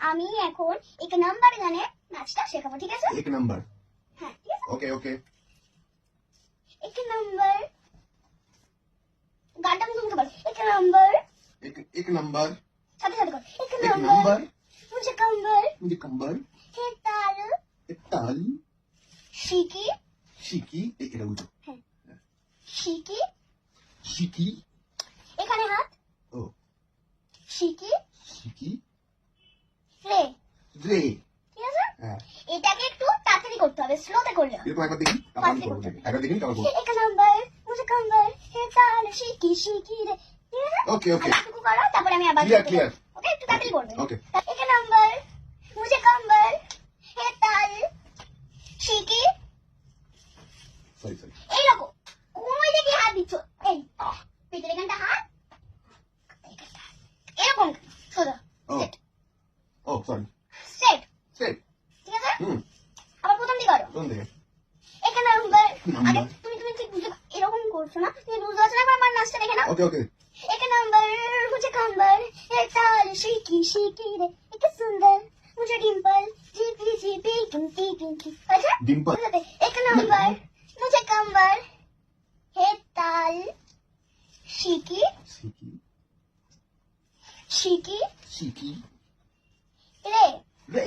আমি এখন এক নাম্বার গানে নাচটা শেখাবো ঠিক আছে? এক নাম্বার। হ্যাঁ ঠিক আছে? ওকে ওকে এক নাম্বার। গানটা আমি তোমাকে বলি এক নাম্বার। এক এক নাম্বার। সাথে সাথে কর। এক নাম্বার। মুঝে কম্বল। মুঝে কম্বল। হে তাল। হে তাল। শিকি। শিকি। এটা বুঝো। হ্যাঁ। শিকি। শিকি। এখানে হাত। ও। শিকি। শিকি। রে ঠিক আছে? এটাকে একটু তাড়াতাড়ি করতে হবে স্লোতে করলে এক নাম্বার মুঝে হে তাল শিখি শিখি রে। ওকে ওকে আমি আবার ওকে একটু তাড়াতাড়ি করবে। এক নাম্বার মুঝে হে তাল শিখি। কোন দিকে এখানে নাম্বার তুমি তুমি ঠিক বুঝে এরকম করছ না? তুমি বুঝতে পারছ না? আমার নাচটা দেখে না ওকে ওকে। এক নাম্বার হচ্ছে কাম্বার। এ তাল শিখি শিখি রে? এত সুন্দর মুঝে ডিম্পল। জিপি জিপি কিমকি কিমকি আচ্ছা? ডিম্পল। এক নাম্বার মুঝে কাম্বার। হে তাল শিখি শিখি শিখি শিকি রে। রে।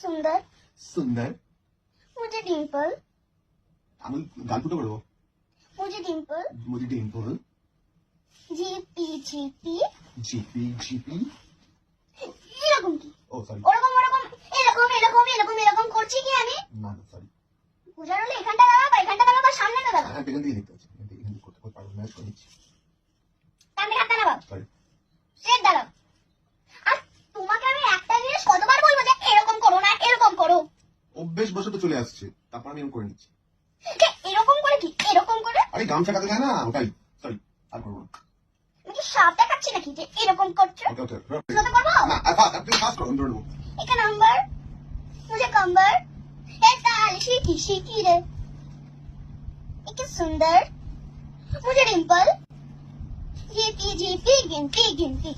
সুন্দর। সুন্দর। মুজে ডিম্পল। আমি গান ফুটো করব মুজে ডিম্পল। মুজে ডিম্পল। জিপি জিপি। জিপি জিপি। এরকম কি? ও সরি ওরকম ওরকম এরকম এরকম এরকম এরকম করছি কি আমি? না না সরি বোঝার হলে এখানটা দাঁড়াও বা এখানটা দাঁড়াও বা সামনে দাঁড়াও। হ্যাঁ এখান দিয়ে দেখতে পাচ্ছি এখান থেকে করতে করতে পারব না সরি সামনে হাতটা দাঁড়াও সরি সেট দাঁড়াও। আর তোমাকে আমি একটা জিনিস কতবার পঁয়তাল্লিশ বছর তো চলে আসছে। তারপর আমি এরকম করে নিচ্ছি। এরকম করে কি? এরকম করে? আরে গাম কাটে যায় না? ওটাই। সরি আর করব না। সাপ দেখাচ্ছি নাকি যে এরকম করছ? এটা নাম্বার মুঝে এ তাল শিখি শিখি রে। একে সুন্দর। মুঝে ডিম্পল। জিপি জিপি গিনতি গিনতি